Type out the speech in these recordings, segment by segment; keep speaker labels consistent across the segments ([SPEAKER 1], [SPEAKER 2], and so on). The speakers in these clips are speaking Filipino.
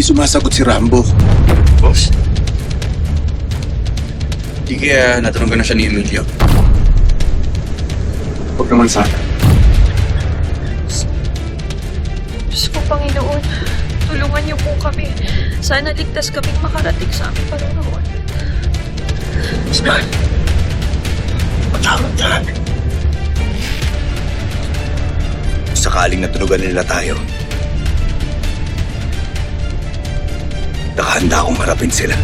[SPEAKER 1] Hindi sumasagot si Rambo.
[SPEAKER 2] Boss? Di kaya natanong ko na siya ni Emilio.
[SPEAKER 1] Huwag naman sana.
[SPEAKER 3] Diyos ko, Panginoon, tulungan niyo po kami. Sana ligtas kaming makarating sa aming Panginoon.
[SPEAKER 2] Saan? Patawag na. Sakaling natunugan nila tayo, nakahanda akong harapin sila.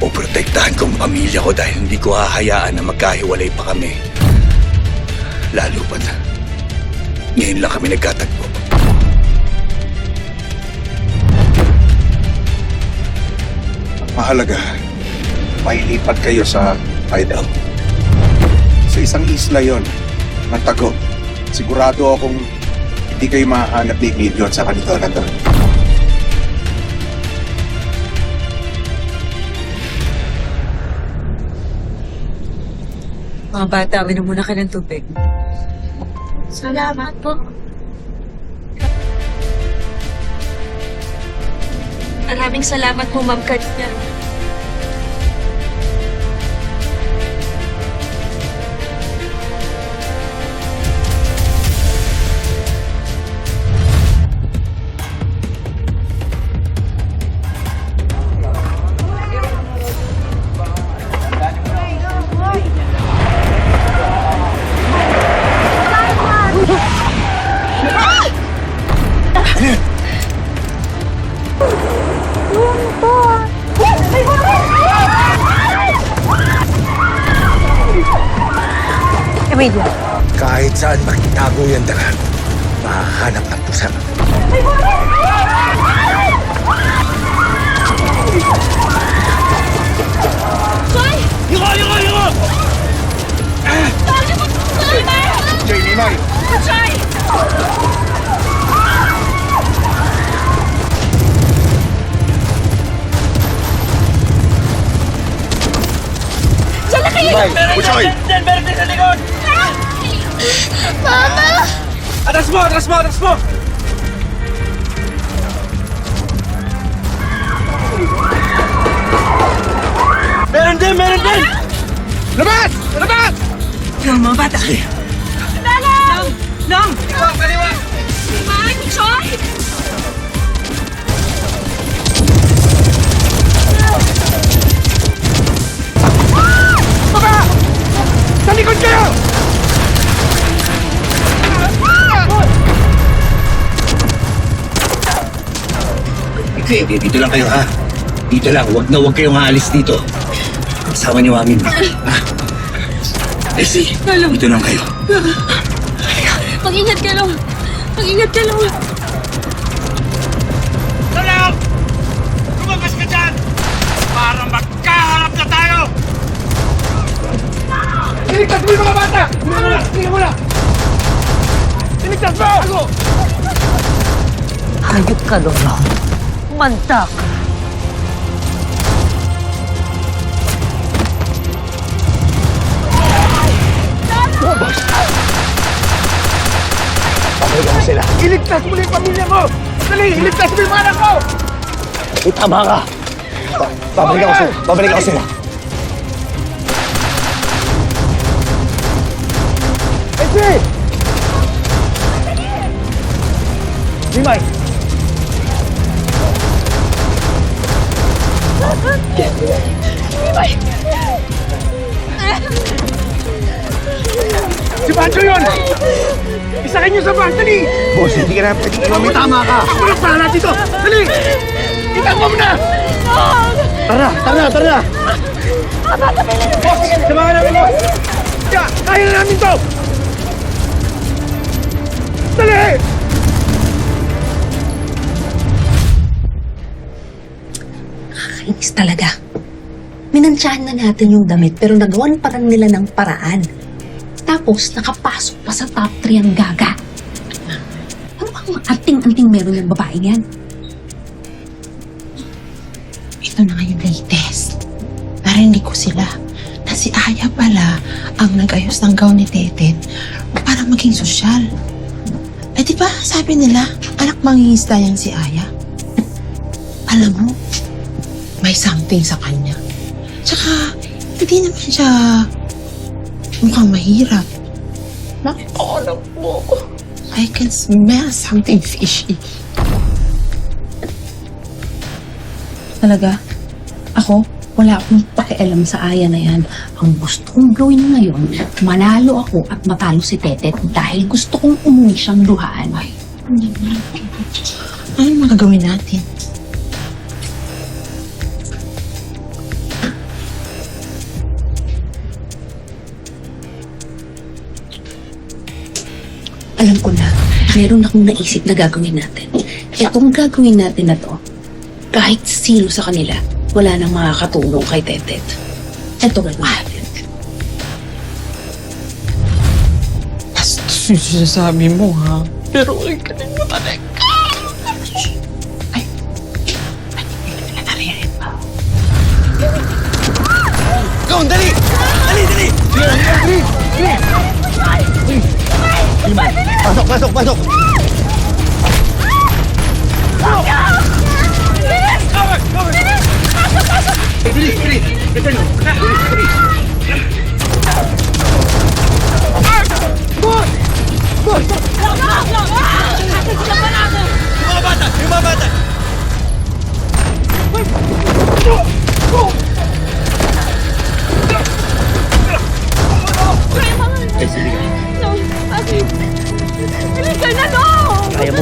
[SPEAKER 2] O protektahan ko ang pamilya ko dahil hindi ko hahayaan na magkahiwalay pa kami. Lalo pa na. Ngayon lang kami nagkatagpo.
[SPEAKER 1] Mahalaga, mailipat kayo sa hideout. Sa isang isla yon, matago. Sigurado akong hindi kayo mahanap ni Emilio at sa kanito na to.
[SPEAKER 3] Mga bata, minom muna ka ng tubig.
[SPEAKER 4] Salamat po. Maraming salamat po, Ma'am Karina.
[SPEAKER 3] Emilia.
[SPEAKER 2] Kahit saan makitago yung dagan, mahahanap ng pusa.
[SPEAKER 1] Jamie, Mike!
[SPEAKER 2] Pusoy!
[SPEAKER 5] Atras mo! Atras mo! Atras mo! Meron din! Meron din! Labas! Labas!
[SPEAKER 3] Yung mga bata. Long! Long!
[SPEAKER 5] Kaliwa! Kaliwa! Baba!
[SPEAKER 2] Okay, okay, dito lang kayo ha. Dito lang, wag na wag kayong aalis dito. Kasama niyo amin. Ha? Leslie, dito lang kayo.
[SPEAKER 4] Mag-ingat ka lang. Mag-ingat ka lang.
[SPEAKER 5] Salaw! Lumabas ka dyan! Para magkaharap na tayo! Iligtas mo yung mga bata! Tingnan mo na! Tingnan mo na! Iligtas mo! Ako!
[SPEAKER 3] Hayop ka, Lolo. Mantak.
[SPEAKER 2] Pabalikan mo sila.
[SPEAKER 5] Iligtas mo na yung pamilya mo! Dali! Iligtas mo yung mga anak ko!
[SPEAKER 2] Eh, tama ka. Pa- Babalikan ko sila. Babalikan ko sila.
[SPEAKER 5] Esi! Limay! Si Pancho yun! Isakin niyo sa van! Dali!
[SPEAKER 2] Boss, hindi ka na pwedeng iwan. May tama ka.
[SPEAKER 5] Ako na para dito! Dali! Itakbo mo na!
[SPEAKER 2] Tara, tara, tara.
[SPEAKER 5] Boss, samahan namin mo! Kaya, kaya na namin to!
[SPEAKER 6] Nakakainis talaga. Minansyahan na natin yung damit pero nagawan pa rin nila ng paraan. Tapos nakapasok pa sa top 3 ang gaga. Ano bang anting-anting meron yung babaeng yan?
[SPEAKER 7] Ito na nga yung latest. Narinig ko sila na si Aya pala ang nag-ayos ng gown ni Tetet para maging sosyal. Eh di ba sabi nila, anak mangingisda yan si Aya? Alam mo, may something sa kanya. Tsaka, hindi naman siya mukhang mahirap. Naku, mo. I can smell something fishy.
[SPEAKER 6] Talaga? Ako? Wala akong pakialam sa aya na yan. Ang gusto kong gawin ngayon, manalo ako at matalo si Tetet dahil gusto kong umuwi siyang duhaan. Ay,
[SPEAKER 7] Ano magagawin natin?
[SPEAKER 6] Meron akong naisip na gagawin natin. Itong gagawin natin na to, kahit sino sa kanila, wala nang makakatulong kay Tetet. Ito gagawin natin.
[SPEAKER 7] Bastos yung sinasabi mo, ha? Pero ay galing mo talaga. Ay, ay, hindi na nariyan pa.
[SPEAKER 2] Go, dali! Dali, dali! Pasok, pasok, pasok! Yung mga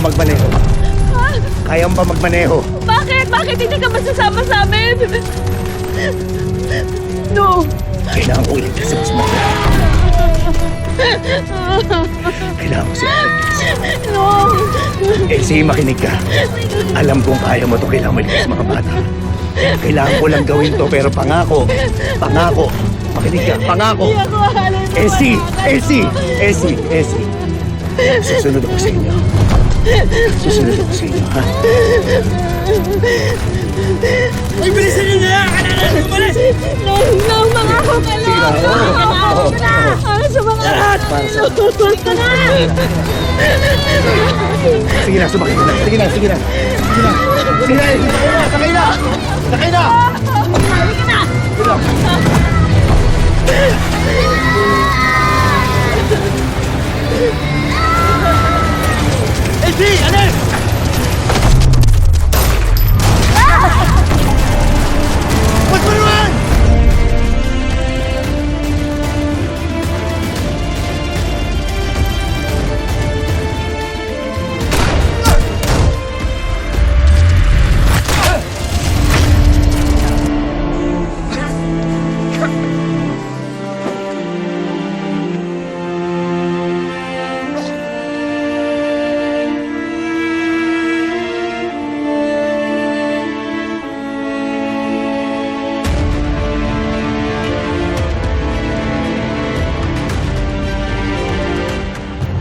[SPEAKER 2] Magmaneho. Kaya mo ba magmaneho?
[SPEAKER 3] Bakit? Bakit hindi ka masasama sa amin? No!
[SPEAKER 2] Kailangan ko iligtas mas mahal. Kailangan ko siya iligtas.
[SPEAKER 3] No!
[SPEAKER 2] Elsie, makinig ka. Alam kong kaya mo to. Kailangan maligtas mga bata. Kailangan ko lang gawin to, pero pangako. Pangako. Makinig ka. Pangako.
[SPEAKER 3] Hindi ako hahalin mo.
[SPEAKER 2] Elsie! Elsie! Elsie! Elsie! Susunod ako sa inyo. Susunod ako sa inyo, ha?
[SPEAKER 3] No, no, mangako ka na! Mangako ka na! Para sa mga lahat!
[SPEAKER 2] Para sa...
[SPEAKER 3] Tutulog ka na!
[SPEAKER 2] Sige na, sumakay ka na. Sige na, sige na. Sige na. Sige na, sakay na! Sakay na! Sakay na! Elsie!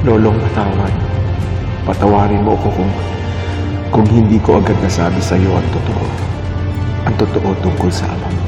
[SPEAKER 8] Lolong patawad. Patawarin mo ako kung, kung hindi ko agad nasabi sa iyo ang totoo. Ang totoo tungkol sa ama mo.